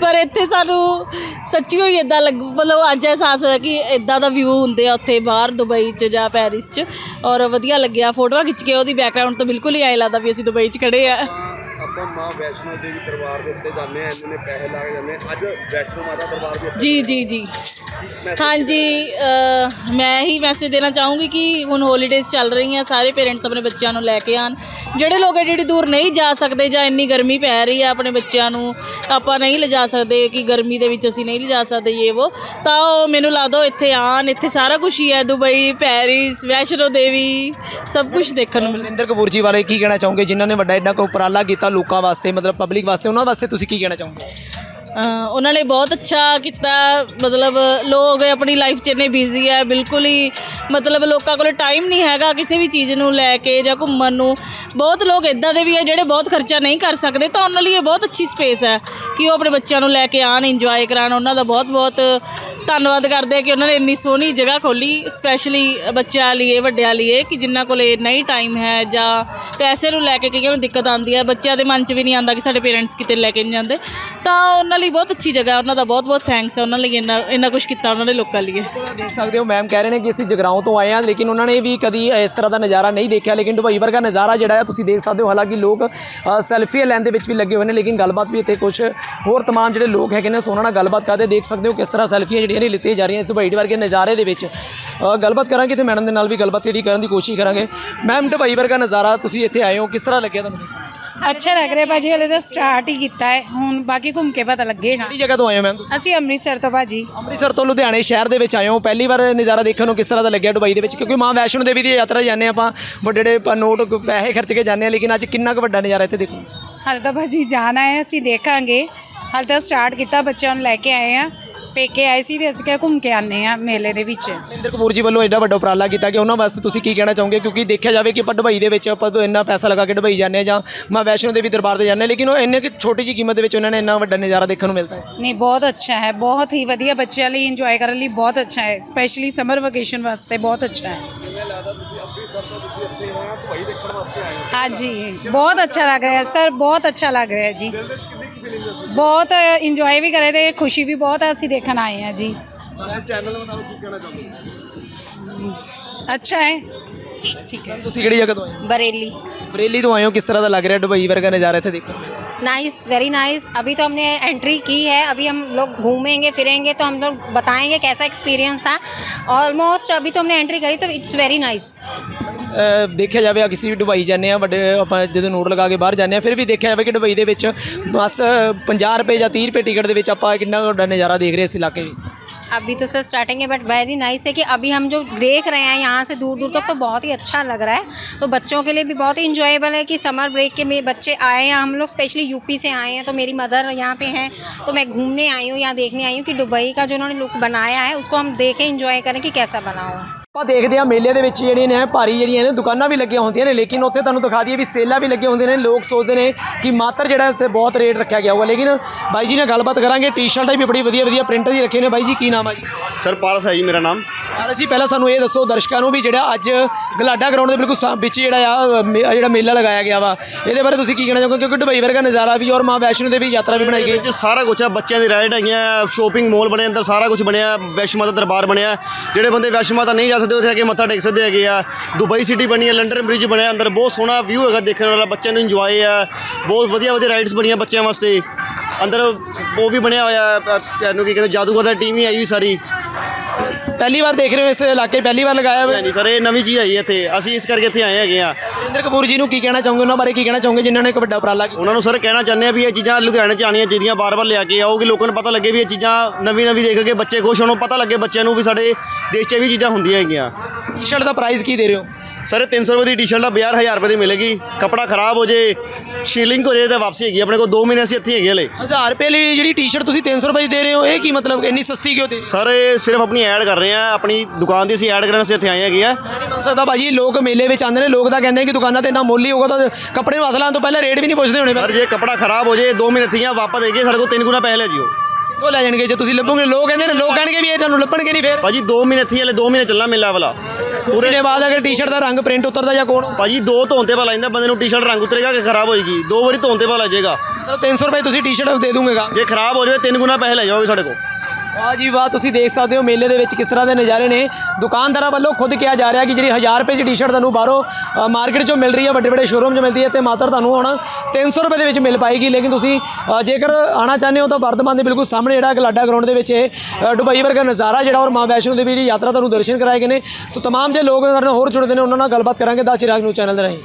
ਪਰ ਇੱਥੇ ਸਾਨੂੰ ਸੱਚੀ ਹੋਈ ਇਦਾਂ ਲੱਗ ਮਤਲਬ ਅੱਜ ਅਹਿਸਾਸ ਹੋਇਆ ਕਿ ਇਦਾਂ ਦਾ ਵਿਊ ਹੁੰਦੇ ਆ ਉੱਥੇ ਬਾਹਰ ਦੁਬਈ 'ਚ ਜਾਂ ਪੈਰਿਸ 'ਚ। ਔਰ ਵਧੀਆ ਲੱਗਿਆ ਫੋਟੋਆਂ ਖਿੱਚ ਕੇ ਉਹਦੀ ਬੈਕਗ੍ਰਾਉਂਡ ਤੋਂ ਬਿਲਕੁਲ ਹੀ ਐਂ ਲੱਗਦਾ ਵੀ ਅਸੀਂ ਦੁਬਈ 'ਚ ਖੜੇ ਆ। ਆਪਾਂ ਮਾਂ ਵੈਸ਼ਨੋ ਦੇਵੀ ਦਰਬਾਰ ਦੇ ਉੱਤੇ ਜਾਂਦੇ ਆ ਇੰਨੇ ਨੇ ਪੈਸੇ ਲਾ ਕੇ ਜਾਂਦੇ ਆ। ਅੱਜ ਵੈਸ਼ਨੋ ਮਾਤਾ ਦਰਬਾਰ ਦੇ ਉੱਤੇ ਜੀ ਜੀ ਜੀ। ਹਾਂਜੀ ਮੈਂ ਹੀ ਮੈਸੇਜ ਦੇਣਾ ਚਾਹੂੰਗੀ ਕਿ ਹੁਣ ਹੌਲੀਡੇਜ਼ ਚੱਲ ਰਹੀਆਂ ਸਾਰੇ ਪੇਰੈਂਟਸ ਆਪਣੇ ਬੱਚਿਆਂ ਨੂੰ ਲੈ ਕੇ ਆਣ ਜਿਹੜੇ ਲੋਕ ਏਡੀ ਦੂਰ ਨਹੀਂ ਜਾ ਸਕਦੇ ਜਾਂ ਇੰਨੀ ਗਰਮੀ ਪੈ ਰਹੀ ਹੈ ਆਪਣੇ ਬੱਚਿਆਂ ਨੂੰ ਆਪਾਂ ਨਹੀਂ ਲਿਜਾ ਸਕਦੇ ਕਿ ਗਰਮੀ ਦੇ ਵਿੱਚ ਅਸੀਂ ਨਹੀਂ ਲਿਜਾ ਸਕਦੇ ਇਹ ਉਹ ਤਾਂ ਉਹ ਮੈਨੂੰ ਲੱਗਦਾ ਇੱਥੇ ਆਣ ਇੱਥੇ ਸਾਰਾ ਕੁਝ ਹੀ ਹੈ ਦੁਬਈ ਪੈਰਿਸ ਵੈਸ਼ਨੋ ਦੇਵੀ ਸਭ ਕੁਝ ਦੇਖਣ ਨੂੰ ਮਿਲਦਾ ਮਨਿੰਦਰ ਕਪੂਰ ਜੀ ਬਾਰੇ ਕੀ ਕਹਿਣਾ ਚਾਹੋਗੇ? ਜਿਨ੍ਹਾਂ ਨੇ ਵੱਡਾ ਇੰਨਾ ਕੋ ਉਪਰਾਲਾ ਕੀਤਾ ਲੋਕਾਂ ਵਾਸਤੇ ਮਤਲਬ ਪਬਲਿਕ ਵਾਸਤੇ ਉਹਨਾਂ ਵਾਸਤੇ ਤੁਸੀਂ ਕੀ ਕਹਿਣਾ ਚਾਹੋਗੇ? ਅ, ਉਹਨਾਂ ਨੇ ਬਹੁਤ ਅੱਛਾ ਕੀਤਾ, ਮਤਲਬ ਲੋਕ ਆਪਣੀ ਲਾਈਫ 'ਚ ਇੰਨੇ ਬਿਜ਼ੀ ਹੈ ਬਿਲਕੁਲ ਹੀ ਮਤਲਬ ਲੋਕਾਂ ਕੋਲ ਟਾਈਮ ਨਹੀਂ ਹੈਗਾ ਕਿਸੇ ਵੀ ਚੀਜ਼ ਨੂੰ ਲੈ ਕੇ ਜਾਂ ਘੁੰਮਣ ਨੂੰ। ਬਹੁਤ ਲੋਕ ਇਦਾਂ ਦੇ ਵੀ ਹੈ ਜਿਹੜੇ ਬਹੁਤ ਖਰਚਾ ਨਹੀਂ ਕਰ ਸਕਦੇ, ਤਾਂ ਉਹਨਾਂ ਲਈ ਇਹ ਬਹੁਤ ਅੱਛੀ ਸਪੇਸ ਹੈ ਕਿ ਉਹ ਆਪਣੇ ਬੱਚਿਆਂ ਨੂੰ ਲੈ ਕੇ ਆਣ ਇੰਜੋਏ ਕਰਾਉਣ। ਉਹਨਾਂ ਦਾ ਬਹੁਤ ਬਹੁਤ ਧੰਨਵਾਦ ਕਰਦੇ ਕਿ ਉਹਨਾਂ ਨੇ ਇੰਨੀ ਸੋਹਣੀ ਜਗ੍ਹਾ ਖੋਲੀ ਸਪੈਸ਼ਲੀ ਬੱਚਿਆਂ ਲਈ ਵੱਡਿਆਂ ਲਈ ਕਿ ਜਿਨ੍ਹਾਂ ਕੋਲੇ ਨਹੀਂ ਟਾਈਮ ਹੈ ਜਾਂ ਪੈਸੇ ਨੂੰ ਲੈ ਕੇ ਕਈਆਂ ਨੂੰ ਦਿੱਕਤ ਆਉਂਦੀ ਹੈ ਬੱਚਿਆਂ ਦੇ ਮਨ 'ਚ ਵੀ ਨਹੀਂ ਆਉਂਦਾ ਕਿ ਸਾਡੇ ਪੇਰੈਂਟਸ ਕਿਤੇ ਲੈ ਕੇ ਨਹੀਂ ਜਾਂਦੇ। ਤਾਂ ਉਹਨਾਂ ਲਈ ਬਹੁਤ ਅੱਛੀ ਜਗ੍ਹਾ ਹੈ ਉਹਨਾਂ ਦਾ ਬਹੁਤ ਬਹੁਤ ਥੈਂਕਸ ਹੈ ਉਹਨਾਂ ਲਈ ਇੰਨਾ ਇੰਨਾ ਕੁਝ ਕੀਤਾ ਉਹਨਾਂ ਨੇ ਲੋਕਾਂ ਲਈ। ਦੇਖ ਸਕਦੇ ਹੋ ਮੈਮ ਕਹਿ ਰਹੇ ਨੇ ਕਿ ਅਸੀਂ ਜਗਰਾਉਂ ਤੋਂ ਆਏ ਹਾਂ ਲੇਕਿਨ ਉਹਨਾਂ ਨੇ ਵੀ ਕਦੀ ਇਸ ਤਰ੍ਹਾਂ ਦਾ ਨਜ਼ਾਰਾ ਨਹੀਂ ਦੇਖਿਆ ਲੇਕਿਨ ਦੁਬਈ ਵਰਗਾ ਨਜ਼ਾਰਾ ਜਿਹੜਾ ਹੈ ਤੁਸੀਂ ਦੇਖ ਸਕਦੇ ਹੋ ਹਾਲਾਂਕਿ ਲੋਕ ਸੈਲਫੀ ਲੈਣ ਦੇ ਵਿੱਚ ਵੀ ਲੱਗੇ ਹੋਏ ਨੇ ਲੇਕਿਨ ਗੱਲਬਾਤ ਵੀ ਇੱਥੇ ਕੁਝ ਹੋਰ ਤਮਾਮ ਜਿਹੜੇ ਲੋਕ ਹੈਗੇ ਨੇ ਸੋ ਉਹਨਾਂ ਨਾਲ ਗੱਲਬਾਤ ਕਰਦੇ ਦੇਖ ਸਕਦੇ ਹੋ ਕਿਸ ਤਰ੍ਹਾਂ ਸੈਲਫੀਆਂ ਜਿਹੜੀਆਂ ਨੇ ਲਿੱਤੀਆਂ ਜਾ ਰਹੀਆਂ ਇਸ ਦੁਬਈ ਵਰਗੇ ਨਜ਼ਾਰੇ ਦੇ ਵਿੱਚ। ਗੱਲਬਾਤ ਕਰਾਂਗੇ ਤੇ ਮੈਡਮ ਦੇ ਨਾਲ ਵੀ ਗੱਲਬਾਤ ਜਿਹੜੀ ਕਰਨ ਦੀ ਕੋਸ਼ਿਸ਼ ਕਰਾਂਗੇ। ਮੈਮ ਦੁਬਈ ਵਰਗਾ ਨਜ਼ਾਰਾ ਤੁਸੀਂ ਇੱਥੇ ਆਏ ਹੋ ਕਿਸ ਤਰ੍ਹਾਂ ਲੱਗਿਆ ਤੁਹਾਨੂੰ ਅੱਛਾ ਲੱਗ ਰਿਹਾ ਭਾਜੀ ਹਲੇ ਤਾਂ ਸਟਾਰਟ ਹੀ ਕੀਤਾ ਹੈ ਹੁਣ ਬਾਕੀ ਘੁੰਮ ਕੇ ਪਤਾ ਲੱਗੇਗਾ ਕਿਹੜੀ ਜਗ੍ਹਾ ਤੋਂ ਆਏ ਹੋ ਮੈਮ ਤੁਸੀਂ? ਅਸੀਂ ਅੰਮ੍ਰਿਤਸਰ ਤੋਂ ਭਾਜੀ। ਅੰਮ੍ਰਿਤਸਰ ਤੋਂ ਲੁਧਿਆਣੇ ਸ਼ਹਿਰ ਦੇ ਵਿੱਚ ਆਏ ਹੋ। ਪਹਿਲੀ ਵਾਰ ਨਜ਼ਾਰਾ ਦੇਖਣ ਨੂੰ ਕਿਸ ਤਰ੍ਹਾਂ ਦਾ ਲੱਗਿਆ ਦੁਬਈ ਦੇ ਵਿੱਚ? ਕਿਉਂਕਿ ਮਾਂ ਵੈਸ਼ਨੋ ਦੇਵੀ ਦੀ ਯਾਤਰਾ ਜਾਂਦੇ ਆਪਾਂ ਵੱਡੇ ਵੱਡੇ ਨੋਟ ਪੈਸੇ ਖਰਚ ਕੇ ਜਾਂਦੇ ਆ ਲੇਕਿਨ ਅੱਜ ਕਿੰਨਾ ਕੁ ਵੱਡਾ ਨਜ਼ਾਰਾ ਇੱਥੇ ਦੇਖੋ। ਹਲੇ ਤਾਂ ਭਾਜੀ ਜਾਣਾ ਹੈ ਅਸੀਂ ਦੇਖਾਂਗੇ। ਹਲੇ ਤਾਂ ਸਟਾਰਟ ਕੀਤਾ ਬੱਚਿਆਂ ਨੂੰ ਲੈ ਕੇ ਆਏ ਆ ਪੇਕੇ ਆਏ ਸੀ ਤੇ ਅਸੀਂ ਕਿਹਾ ਘੁੰਮ ਕੇ ਆਨੇ ਆ ਮੇਲੇ ਦੇ ਵਿੱਚ। ਮਹਿੰਦਰ ਕਪੂਰ ਜੀ ਵੱਲੋਂ ਐਡਾ ਵੱਡਾ ਉਪਰਾਲਾ ਕੀਤਾ ਕਿ ਉਹਨਾਂ ਵਾਸਤੇ ਤੁਸੀਂ ਕੀ ਕਹਿਣਾ ਚਾਹੋਗੇ? ਕਿਉਂਕਿ ਦੇਖਿਆ ਜਾਵੇ ਕਿ ਆਪਾਂ ਦੁਬਈ ਦੇ ਵਿੱਚ ਆਪਾਂ ਤੋਂ ਇੰਨਾ ਪੈਸਾ ਲਗਾ ਕੇ ਦੁਬਈ ਜਾਂਦੇ ਆ ਜਾਂ ਮਾਂ ਵੈਸ਼ਨੋ ਦੇਵੀ ਦਰਬਾਰ ਤੇ ਜਾਂਦੇ ਹਾਂ ਲੇਕਿਨ ਉਹ ਇੰਨੇ ਕਿ ਛੋਟੀ ਜੀ ਕੀਮਤ ਦੇ ਵਿੱਚ ਉਹਨਾਂ ਨੇ ਇੰਨਾ ਵੱਡਾ ਨਜ਼ਾਰਾ ਦੇਖਣ ਨੂੰ ਮਿਲਦਾ ਹੈ। ਨਹੀਂ ਬਹੁਤ ਅੱਛਾ ਹੈ। ਬਹੁਤ ਹੀ ਵਧੀਆ ਬੱਚਿਆਂ ਲਈ ਇੰਜੋਏ ਕਰਨ ਲਈ ਬਹੁਤ ਅੱਛਾ ਹੈ। ਸਪੈਸ਼ਲੀ ਸਮਰ ਵਕੇਸ਼ਨ ਵਾਸਤੇ ਬਹੁਤ ਅੱਛਾ ਹੈ। ਹਾਂਜੀ ਬਹੁਤ ਅੱਛਾ ਲੱਗ ਰਿਹਾ ਸਰ ਬਹੁਤ ਅੱਛਾ ਲੱਗ ਰਿਹਾ ਜੀ। ਬਹੁਤ ਇੰਜੋਏ ਵੀ ਕਰੇ ਤੇ ਖੁਸ਼ੀ ਵੀ ਬਹੁਤ ਹੈ ਅਸੀਂ ਦੇਖਣ ਆਏ ਹਾਂ ਜੀ। ਅੱਛਾ ਹੈ। ਠੀਕ ਹੈ। ਤੁਸੀਂ ਕਿਹੜੀ ਜਗ੍ਹਾ ਤੋਂ ਆਏ ਬਰੇਲੀ। ਬਰੇਲੀ ਤੋਂ ਆਏ ਹੋ? ਕਿਸ ਤਰ੍ਹਾਂ ਦਾ ਲੱਗ ਰਿਹਾ? ਦੁਬਈ ਵਰਗਾ ਨਜ਼ਾਰਾ ਇੱਥੇ ਦੇਖੋ नाइस वेरी नाइस अभी तो हमने एंट्री की है अभी हम लोग घूमेंगे फिरेंगे तो हम लोग बताएंगे कैसा एक्सपीरियंस था ऑलमोस्ट अभी तो हमने एंट्री करी तो इट्स वेरी नाइस ਅ, ਦੇਖਿਆ ਜਾਵੇ ਆ ਕਿਸੇ ਵੀ ਦੁਬਈ ਜਾਂਦੇ ਆ ਵੱਡੇ ਆਪਾਂ ਜਦੋਂ ਨੋਟ ਲਗਾ ਕੇ ਬਾਹਰ ਜਾਂਦੇ ਆ ਫਿਰ ਵੀ ਦੇਖਿਆ ਜਾਵੇ ਕਿ ਦੁਬਈ ਦੇ ਵਿੱਚ ਬਸ 50 ਰੁਪਏ ਜਾਂ 30 ਰੁਪਏ ਟਿਕਟ ਦੇ ਵਿੱਚ ਆਪਾਂ ਕਿੰਨਾ ਕੁ ਵੱਡਾ ਨਜ਼ਾਰਾ ਦੇਖ ਰਹੇ ਇਸ ਇਲਾਕੇ ਵਿੱਚ अभी तो सर स्टार्टिंग है बट वेरी नाइस है कि अभी हम जो देख रहे हैं यहाँ से दूर दूर तक तो बहुत ही अच्छा लग रहा है। तो बच्चों के लिए भी बहुत ही इंजॉयबल है कि समर ब्रेक के में बच्चे आए हैं। हम लोग स्पेशली यूपी से आए हैं तो मेरी मदर यहाँ पे हैं। तो मैं घूमने आई हूँ, यहाँ देखने आई हूँ कि दुबई का जो उन्होंने लुक बनाया है, उसको हम देखें इंजॉय करें कि कैसा बना हुआ ਆਪਾਂ ਦੇਖਦੇ ਆ ਮੇਲੇ ਦੇ ਵਿੱਚ ਜਿਹੜੀਆਂ ਨੇ ਭਾਰੀ ਜਿਹੜੀਆਂ ਨੇ ਦੁਕਾਨਾਂ ਵੀ ਲੱਗੀਆਂ ਹੁੰਦੀਆਂ ਨੇ, ਲੇਕਿਨ ਉੱਥੇ ਤੁਹਾਨੂੰ ਦਿਖਾ ਦਈਏ ਵੀ ਸੇਲਾਂ ਵੀ ਲੱਗੀਆਂ ਹੁੰਦੀਆਂ ਨੇ, ਲੋਕ ਸੋਚਦੇ ਨੇ ਕਿ ਮਾਤਰ ਜਿਹੜਾ ਇਸ ਤੇ ਬਹੁਤ ਰੇਟ ਰੱਖਿਆ ਗਿਆ ਹੋਊਗਾ। ਲੇਕਿਨ ਬਾਈ ਜੀ ਨਾਲ ਗੱਲਬਾਤ ਕਰਾਂਗੇ, ਟੀ-ਸ਼ਰਟਾਂ ਵੀ ਬੜੀ ਵਧੀਆ ਵਧੀਆ ਪ੍ਰਿੰਟ ਦੀ ਰੱਖੇ ਨੇ। ਬਾਈ ਜੀ, ਕੀ ਨਾਮ ਆ ਜੀ? ਸਰ, ਪਾਰਸ ਹੈ ਜੀ ਮੇਰਾ ਨਾਮ। ਯਾਰ ਜੀ ਪਹਿਲਾਂ ਸਾਨੂੰ ਇਹ ਦੱਸੋ ਦਰਸ਼ਕਾਂ ਨੂੰ ਵੀ ਜਿਹੜਾ ਅੱਜ ਗਲਾਡਾ ਗਰਾਊਂਡ ਦੇ ਬਿਲਕੁਲ ਸਾ- ਵਿੱਚ ਜਿਹੜਾ ਆ ਮੇ- ਆ ਜਿਹੜਾ ਮੇਲਾ ਲਗਾਇਆ ਗਿਆ ਵਾ ਇਹਦੇ ਬਾਰੇ ਤੁਸੀਂ ਕੀ ਕਹਿਣਾ ਚਾਹੋਗੇ? ਕਿਉਂਕਿ ਦੁਬਈ ਵਰਗਾ ਨਜ਼ਾਰਾ ਵੀ ਔਰ ਮਾਂ ਵੈਸ਼ਨੋ ਦੇਵੀ ਯਾਤਰਾ ਵੀ ਬਣਾਈ ਗਈ। ਵਿੱਚ ਸਾਰਾ ਕੁਝ ਹੈ ਬੱਚਿਆਂ ਦੀ ਰਾਈਡ ਹੈਗੀਆਂ ਸ਼ੋਪਿੰਗ ਮਾਲ ਬਣੇ ਅੰਦਰ ਸਾਰਾ ਕੁਝ ਬਣਿਆ ਵੈਸ਼ਨੋ ਮਾਤਾ ਦਰਬਾਰ ਬਣਿਆ। ਜਿਹੜੇ ਬੰਦੇ ਵੈਸ਼ਨੋ ਮਾਤਾ ਨਹੀਂ ਜਾ ਸਕਦੇ ਉੱਥੇ ਆ ਕੇ ਮੱਥਾ ਟੇਕ ਸਕਦੇ ਹੈਗੇ ਆ। ਦੁਬਈ ਸਿਟੀ ਬਣੀ ਹੈ ਲੰਡਨ ਬ੍ਰਿਜ ਬਣਿਆ ਅੰਦਰ ਬਹੁਤ ਸੋਹਣਾ ਵਿਊ ਹੈਗਾ ਦੇਖਣ ਵਾਲਾ ਬੱਚਿਆਂ ਨੂੰ ਇੰਜੋਏ ਆ। ਬਹੁਤ ਵਧੀਆ ਵਧੀਆ ਰਾਈਡਸ ਬਣੀਆਂ ਬੱਚਿਆਂ ਵਾਸਤੇ। ਅੰਦਰ ਉਹ ਵੀ ਬਣਿਆ ਹੋਇਆ ਹੈ, ਇਹਨੂੰ ਕੀ ਕਹਿੰਦੇ ਜਾਦੂਗਰ ਦਾ ਟੀਮ ਹੀ ਆਈ ਹੋਈ ਸਾਰੀ। ਪਹਿਲੀ ਵਾਰ ਦੇਖ ਰਹੇ ਹੋ ਇਸ ਇਲਾਕੇ ਪਹਿਲੀ ਵਾਰ ਲਗਾਇਆ ਹੋਇਆ? ਹਾਂਜੀ ਸਰ ਇਹ ਨਵੀਂ ਚੀਜ਼ ਆਈ ਹੈ ਇੱਥੇ। ਅਸੀਂ ਇਸ ਕਰਕੇ ਇੱਥੇ ਆਏ ਹੈਗੇ ਆ ਵਰਿੰਦਰ ਕਪੂਰ ਜੀ ਨੂੰ ਕੀ ਕਹਿਣਾ ਚਾਹੋਗੇ? ਉਹਨਾਂ ਬਾਰੇ ਕੀ ਕਹਿਣਾ ਚਾਹੋਗੇ ਜਿਨ੍ਹਾਂ ਨੇ ਇੱਕ ਵੱਡਾ ਉਪਰਾਲਾ ਕੀਤਾ? ਉਹਨਾਂ ਨੂੰ ਸਰ ਕਹਿਣਾ ਚਾਹੁੰਦੇ ਆ ਵੀ ਇਹ ਚੀਜ਼ਾਂ ਲੁਧਿਆਣੇ ਚ ਆਉਣੀਆਂ ਚਾਹੀਦੀਆਂ ਬਾਰ-ਬਾਰ ਲਿਆ ਕੇ ਆਓ ਕਿ ਲੋਕਾਂ ਨੂੰ ਪਤਾ ਲੱਗੇ ਵੀ ਇਹ ਚੀਜ਼ਾਂ ਨਵੀਂ-ਨਵੀਂ ਦੇਖ ਕੇ ਬੱਚੇ ਖੁਸ਼ ਹੋਣ ਪਤਾ ਲੱਗੇ ਬੱਚਿਆਂ ਨੂੰ ਵੀ ਸਾਡੇ ਦੇਸ਼ 'ਚ ਵੀ ਚੀਜ਼ਾਂ ਹੁੰਦੀਆਂ ਹੈਗੀਆਂ। ਟੀ-ਸ਼ਰਟ ਦਾ ਪ੍ਰਾਈਸ ਕੀ ਦੇ ਰਹੇ ਹੋ? ਸਰ ਇਹ 300 ਰੁਪਏ ਦੀ ਟੀ-ਸ਼ਰਟ ਆ 52000 ਰੁਪਏ ਦੀ ਮਿਲੇਗੀ। ਕਪੜਾ ਖਰਾਬ ਹੋ ਜੇ ਸ਼ੀਲਿੰਗ ਹੋ ਜੇ ਤਾਂ ਵਾਪਸੀ ਹੈਗੀ ਆਪਣੇ ਕੋਲ 2 ਮਹੀਨੇ ਅਸੀਂ ਇੱਥੇ ਹੈਗੇ ਹਲੇ। 1000 ਰੁਪਏ ਲਈ ਜਿਹੜੀ ਟੀ-ਸ਼ਰਟ ਤੁਸੀਂ 300 ਰੁਪਏ ਦੀ ਦੇ ਰਹੇ ਹੋ ਇਹ ਕੀ ਮਤਲਬ ਇੰਨੀ ਸਸਤੀ ਕਿਉਂ ਦੇ? ਸਰ ਇਹ ਸਿਰਫ ਆਪਣੀ ਐਡ ਕਰ ਰਹੇ ਆ। ਆਪਣੀ ਦੁਕਾਨ ਦੀ ਅਸੀਂ ਐਡ ਕਰਨ ਵਾਸਤੇ ਇੱਥੇ ਆਏ ਹੈਗੇ ਆ। ਨਹੀਂ ਬਣ ਸਕਦਾ ਭਾਜੀ ਲੋਕ ਮੇਲੇ ਵਿੱਚ ਆਉਂਦੇ ਨੇ ਲੋਕ ਤਾਂ ਕਹਿੰਦੇ ਕਿ ਦੁਕਾਨਾਂ ਤੇ ਇੰਨਾ ਮੁੱਲ ਹੀ ਹੋਊਗਾ ਤਾਂ ਕੱਪੜੇ ਨੂੰ ਹੱਥ ਲਾਉਣ ਤੋਂ ਪਹਿਲਾਂ ਰੇਟ ਵੀ ਨਹੀਂ ਪੁੱਛਦੇ ਹੋਣੇ ਸਰ ਜੇ ਕਪੜਾ ਖਰਾਬ ਹੋ ਜੇ 2 ਮਹੀਨੇ ਥੀਆਂ ਵਾਪਸ ਦੇਗੇ ਸਾਡੇ ਕੋਲ 3 ਗੁਣਾ ਪੈਸੇ ਲੈ ਜਿਓ। ਕਿੱਥੋਂ ਲੈ ਜਾਣਗੇ? ਜੇ ਤੁਸੀਂ ਲੱਭੋਗੇ ਲੋਕ ਕਹਿੰਦੇ ਨੇ ਲੋਕ ਕਹਿਣਗੇ ਵੀ ਇਹ ਤੁਹਾਨੂੰ ਲੱਭਣਗੇ ਨਹੀਂ ਫੇਰ। ਭਾਜੀ 2 ਮਹੀਨੇ ਥੀ ਹਲੇ 2 ਮਹੀਨੇ ਚੱਲਣਾ ਮੇਲਾ ਵਾਲਾ। ਪੂਰੇ ਦੇ ਬਾਅਦ ਅਗਰ ਟੀ-ਸ਼ਰਟ ਦਾ ਰੰਗ ਪ੍ਰਿੰਟ ਉਤਰਦਾ ਜਾਂ ਕੋਣ? ਭਾਜੀ ਦੋ ਧੋਣ ਤੇ ਭਲਾ ਜਾਂਦਾ ਬੰਦੇ ਨੂੰ ਟੀ-ਸ਼ਰਟ ਰੰਗ ਉਤਰੇਗਾ ਕਿ ਖਰਾਬ ਹੋਏਗੀ? ਦੋ ਵਾਰੀ ਧੋਣ ਤੇ ਭਲਾ ਜਾਏਗਾ। ਮਤਲਬ 300 ਰੁਪਏ ਤੁਸੀਂ ਟੀ-ਸ਼ਰਟ ਦੇ ਦੂੰਗੇਗਾ ਜੇ ਖਰਾਬ ਹੋ ਜਾਵੇ ਤਿੰਨ ਗੁਣਾ ਪੈਸੇ ਲੈ ਜਾਓਗੇ ਸਾਡੇ ਕੋਲ। ਵਾਹ ਜੀ ਵਾਹ, ਤੁਸੀਂ ਦੇਖ ਸਕਦੇ ਹੋ ਮੇਲੇ ਦੇ ਵਿੱਚ ਕਿਸ ਤਰ੍ਹਾਂ ਦੇ ਨਜ਼ਾਰੇ ਨੇ। ਦੁਕਾਨਦਾਰਾਂ ਵੱਲੋਂ ਖੁਦ ਕਿਹਾ ਜਾ ਰਿਹਾ ਕਿ ਜਿਹੜੀ 1000 ਰੁਪਏ ਦੀ ਟੀ-ਸ਼ਰਟ ਤੁਹਾਨੂੰ ਬਾਹਰੋਂ ਮਾਰਕੀਟ 'ਚੋਂ ਮਿਲ ਰਹੀ ਹੈ ਵੱਡੇ ਵੱਡੇ ਸ਼ੋਰੂਮ 'ਚ ਮਿਲਦੀ ਹੈ ਤੇ ਮਾਤਰ ਤੁਹਾਨੂੰ ਹੁਣ 300 ਰੁਪਏ ਦੇ ਵਿੱਚ ਮਿਲ ਪਾਏਗੀ। ਲੇਕਿਨ ਤੁਸੀਂ ਜੇਕਰ ਆਣਾ ਚਾਹੁੰਦੇ ਹੋ ਤਾਂ ਵਰਧਮਾਨ ਦੇ ਬਿਲਕੁਲ ਸਾਹਮਣੇ ਜਿਹੜਾ ਗਲਾਡਾ ਗਰਾਊਂਡ ਦੇ ਵਿੱਚ ਇਹ ਦੁਬਈ ਵਰਗਾ ਨਜ਼ਾਰਾ ਜਿਹੜਾ ਔਰ ਮਾਂ ਵੈਸ਼ਨੋ ਦੇਵੀ ਦੀ ਯਾਤਰਾ ਤੁਹਾਨੂੰ ਦਰਸ਼ਨ ਕਰਾਏ ਗਏ ਨੇ। ਸੋ ਤਮਾਮ ਜੇ ਲੋਕ ਸਾਡੇ ਨਾਲ ਹੋਰ ਜੁੜਦੇ ਨੇ, ਉਹਨਾਂ ਨਾਲ ਗੱਲਬਾਤ ਕਰਾਂਗੇ। ਦਾ ਚਿਰਾਗ ਨੂੰ ਚੈਨਲ ਦੇ ਰਾਹੀਂ।